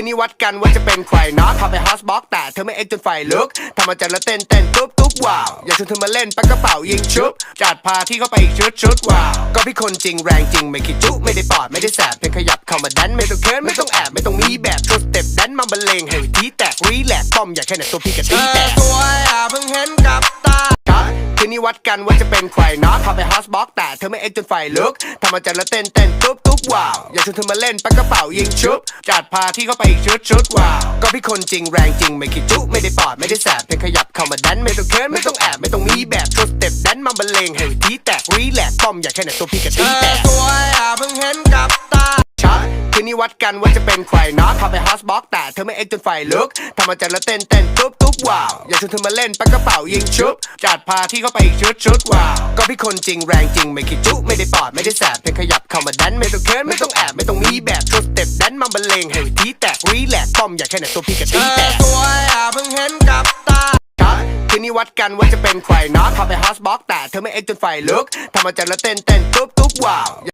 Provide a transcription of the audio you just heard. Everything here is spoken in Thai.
คืนนี้วัดกันว่าจะเป็นใครเนาะพาไปฮอสบ็อกแต่เธอไม่เอ็กจนไฟลุกทำมาจัดแล้วเต้นเต้นตุ๊บตุ๊บว้าวอยากชวนเธอมาเล่นปักกระเป๋ายิงชุบจัดพาที่เข้าไปอีกชุดชุดว้าวก็พี่คนจริงแรงจริงไม่คิดจุไม่ได้ปอดไม่ได้แสบเพียงขยับเข้ามาดันไม่ต้องเคินไม่ต้องแอบไม่ต้องมีแบบโชว์สเต็ปดันมาบรรเลงให้ทีแตกรีแลกป้อมอยากแค่ไหนตัวพี่กะตีแตกตัวอย่าเพิ่งเห็นกับตาคืนนี้วัดกันว่าจะเป็นใครเนาะพาไปฮอสบ็อกแต่เธอไม่เอ็กจนไฟลุกทำมาจัดแล้วเต้นเต้นตุ๊บ ว้าว อยากชวนเธอมาเล่นปักกระเป๋ายิงชุบจัดพาที่เข้าไปอีกชุดชุดว้าว ก็พี่คนจริงแรงจริงไม่คิดจุไม่ได้ปอดไม่ได้แสบเพียงขยับเข้ามาดันไม่ต้องเคินไม่ต้องแอบไม่ต้องมีแบบโชว์สเต็ปดันมาบรรเลงให้ทีแตกรีแลกป้อมอยากแค่ไหนตัวพี่กะตีแตกตัวอย่าเพิ่งเห็นกับตาชัดคืนนี้วัดกันว่าจะเป็นใครเนาะพาไปฮอสบ็อกแต่เธอไม่เอ็กจนไฟลุกทำมาจัดแล้วเต้นเต้นตุ๊บตุ๊บว้าว อยากชวนเธอมาเล่นปักกระเป๋ายิงชุบจัดพาที่เข้าไปอีกชุดชุดว้าว ก็พี่คนจริงแรงจริงไม่คิดจุไม่ได้ปอดไม่ได้แสบเพียงขยับ เข้ามาดันไม่ต้องเคินไม่ต้องแอบไม่ต้องมีแบบโชว์สเต็ปดันมาบรรเลงให้ทีแตกรีแลกป้อมอยากแค่ไหนตัวพี่กะตีแตกตัวอย่าเพิ่งเห็นกับตาชัดคืนนี้วัดกันว่าจะเป็นใครเนาะพาไปฮอสบ็อกแต่เธอไม่เอ็กจนไฟลุกทำมาจัดแล้วเต้นเต้นตุ๊บตุ๊บว้าว